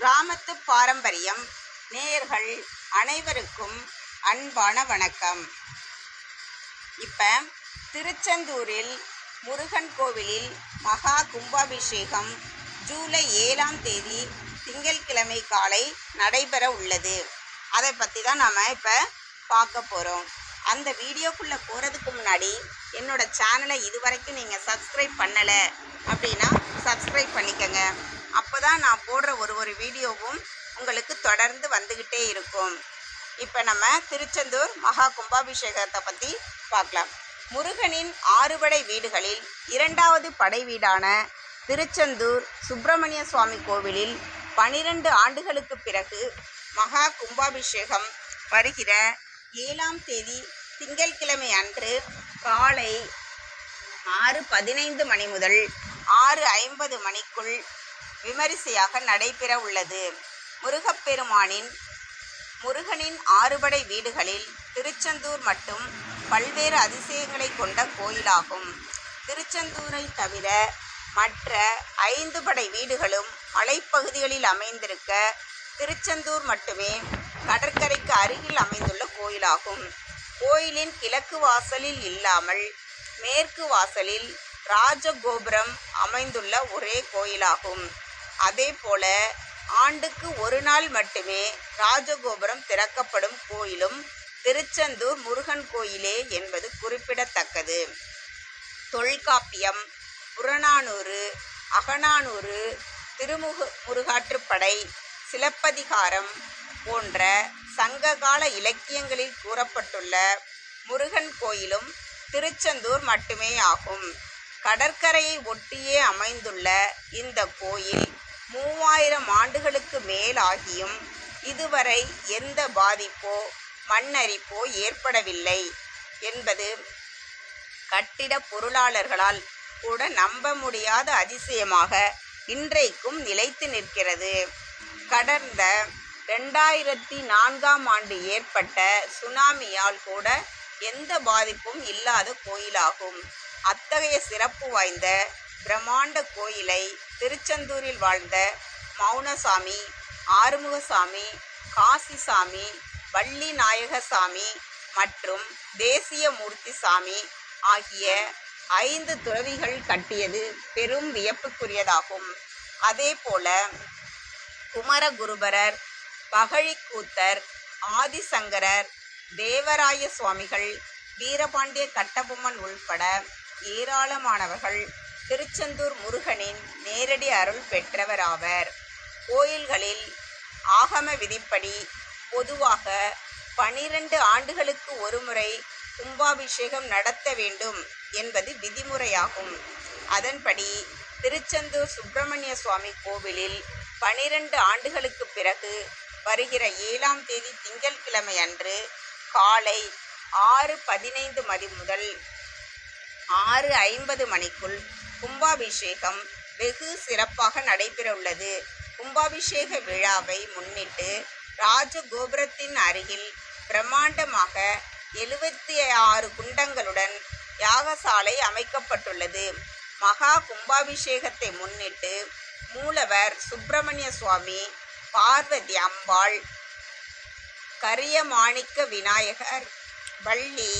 கிராமத்து பாரம்பரியம் நேயர்கள் அனைவருக்கும் அன்பான வணக்கம். இப்போ திருச்செந்தூரில் முருகன் கோவிலில் மகா கும்பாபிஷேகம் ஜூலை ஏழாம் தேதி திங்கட்கிழமை காலை நடைபெற உள்ளது. அதை பற்றி தான் நாம் இப்போ பார்க்க போகிறோம் அந்த வீடியோக்குள்ளே போகிறதுக்கு முன்னாடி என்னோடய சேனலை இதுவரைக்கும் நீங்கள் சப்ஸ்கிரைப் பண்ணலை அப்படின்னா சப்ஸ்கிரைப் பண்ணிக்கங்க. அப்போ தான் நான் போடுற ஒரு ஒரு வீடியோவும் உங்களுக்கு தொடர்ந்து வந்துக்கிட்டே இருக்கும். இப்போ நம்ம திருச்செந்தூர் மகா கும்பாபிஷேகத்தை பற்றி பார்க்கலாம். முருகனின் ஆறுபடை வீடுகளில் இரண்டாவது படை வீடான திருச்செந்தூர் சுப்பிரமணிய சுவாமி கோவிலில் பனிரெண்டு ஆண்டுகளுக்கு பிறகு மகா கும்பாபிஷேகம் வருகிற ஏழாம் தேதி திங்கட்கிழமை அன்று காலை ஆறு பதினைந்து மணி முதல் ஆறு ஐம்பது மணிக்குள் விமரிசையாக நடைபெற உள்ளது. முருகப்பெருமானின் முருகனின் ஆறுபடை வீடுகளில் திருச்செந்தூர் மட்டும் பல்வேறு அதிசயங்களை கொண்ட கோயிலாகும். திருச்செந்தூரை தவிர மற்ற ஐந்து படை வீடுகளும் மலைப்பகுதிகளில் அமைந்திருக்க திருச்செந்தூர் மட்டுமே கடற்கரைக்கு அருகில் அமைந்துள்ள கோயிலாகும். கோயிலின் கிழக்கு வாசலில் இல்லாமல் மேற்கு வாசலில் ராஜகோபுரம் அமைந்துள்ள ஒரே கோயிலாகும். அதே போல ஆண்டுக்கு ஒரு நாள் மட்டுமே ராஜகோபுரம் திறக்கப்படும் கோயிலும் திருச்செந்தூர் முருகன் கோயிலே என்பது குறிப்பிடத்தக்கது. தொல்காப்பியம் புறநானூறு அகநானூறு திருமுக முருகாற்றுப்படை சிலப்பதிகாரம் போன்ற சங்ககால இலக்கியங்களில் கூறப்பட்டுள்ள முருகன் கோயிலும் திருச்செந்தூர் மட்டுமே ஆகும் கடற்கரையை ஒட்டியே அமைந்துள்ள இந்த கோயில் மூவாயிரம் ஆண்டுகளுக்கு மேலாகியும் இதுவரை எந்த பாதிப்போ மண்ணரிப்போ ஏற்படவில்லை என்பது கட்டிட பொருளாளர்களால் கூட நம்ப முடியாத அதிசயமாக இன்றைக்கும் நிலைத்து நிற்கிறது. கடந்த ரெண்டாயிரத்தி நான்காம் ஆண்டு ஏற்பட்ட சுனாமியால் கூட எந்த பாதிப்பும் இல்லாத கோயிலாகும். அத்தகைய சிறப்பு வாய்ந்த பிரம்மாண்ட கோயிலை திருச்செந்தூரில் வாழ்ந்த மௌனசாமி ஆறுமுகசாமி காசிசாமி வள்ளி நாயகசாமி மற்றும் தேசிய மூர்த்தி சாமி ஆகிய ஐந்து துறவிகள் கட்டியது பெரும் வியப்புக்குரியதாகும். அதேபோல குமரகுருபரர் பகழிக்கூத்தர் ஆதிசங்கரர் தேவராய சுவாமிகள் வீரபாண்டிய கட்டபொம்மன் உள்பட ஏராளமானவர்கள் திருச்செந்தூர் முருகனின் நேரடி அருள் பெற்றவராவர். கோயில்களில் ஆகம விதிப்படி பொதுவாக பனிரெண்டு ஆண்டுகளுக்கு ஒருமுறை கும்பாபிஷேகம் நடத்த வேண்டும் என்பது விதிமுறையாகும். அதன்படி திருச்செந்தூர் சுப்பிரமணிய சுவாமி கோவிலில் பனிரெண்டு ஆண்டுகளுக்கு பிறகு வருகிற ஏழாம் தேதி திங்கட்கிழமை அன்று காலை ஆறு பதினைந்து மணி முதல் ஆறு ஐம்பது மணிக்குள் கும்பாபிஷேகம் வெகு சிறப்பாக நடைபெறவுள்ளது. கும்பாபிஷேக விழாவை முன்னிட்டு ராஜகோபுரத்தின் அருகில் பிரம்மாண்டமாக எழுபத்தி ஆறு குண்டங்களுடன் யாகசாலை அமைக்கப்பட்டுள்ளது. மகா கும்பாபிஷேகத்தை முன்னிட்டு மூலவர் சுப்பிரமணிய சுவாமி பார்வதி அம்பாள் கரியமாணிக்க விநாயகர் வள்ளி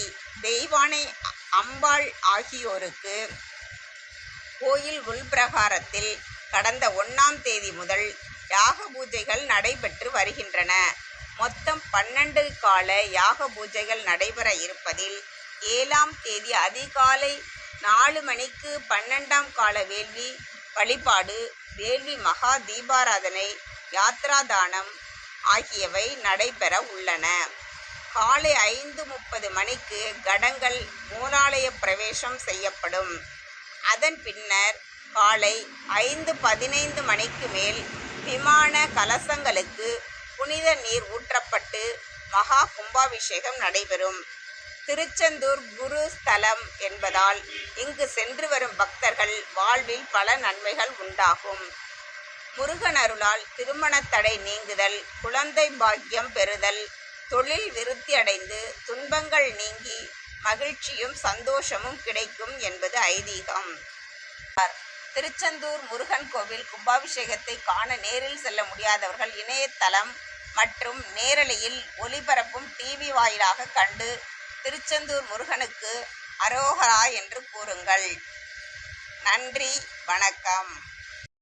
தெய்வானை அம்பாள் ஆகியோருக்கு கோயில் உள்பிரகாரத்தில் கடந்த ஒன்றாம் தேதி முதல் யாக பூஜைகள் நடைபெற்று வருகின்றன. மொத்தம் பன்னெண்டு கால யாக பூஜைகள் நடைபெற இருப்பதில் ஏழாம் தேதி அதிகாலை நாலு மணிக்கு பன்னெண்டாம் கால வேள்வி வழிபாடு வேள்வி மகா தீபாராதனை யாத்ராதானம் ஆகியவை நடைபெற உள்ளன. காலை ஐந்து முப்பது மணிக்கு கடங்கள் மூலாலய பிரவேசம் செய்யப்படும். அதன் பின்னர் காலை ஐந்து பதினைந்து மணிக்கு மேல் விமான கலசங்களுக்கு புனித நீர் ஊற்றப்பட்டு மகா கும்பாபிஷேகம் நடைபெறும். திருச்செந்தூர் குரு ஸ்தலம் என்பதால் இங்கு சென்று வரும் பக்தர்கள் வாழ்வில் பல நன்மைகள் உண்டாகும். முருகன் அருளால் திருமணத் தடை நீங்குதல் குழந்தை பாக்கியம் பெறுதல் தொழில் விருத்தி அடைந்து துன்பங்கள் நீங்கி மகிழ்ச்சியும் சந்தோஷமும் கிடைக்கும் என்பது ஐதீகம். திருச்செந்தூர் முருகன் கோவில் கும்பாபிஷேகத்தை காண நேரில் செல்ல முடியாதவர்கள் இணையதளம் மற்றும் நேரலையில் ஒளிபரப்பும் டிவி வாயிலாக கண்டு திருச்செந்தூர் முருகனுக்கு அரோகரா என்று கூறுங்கள். நன்றி வணக்கம்.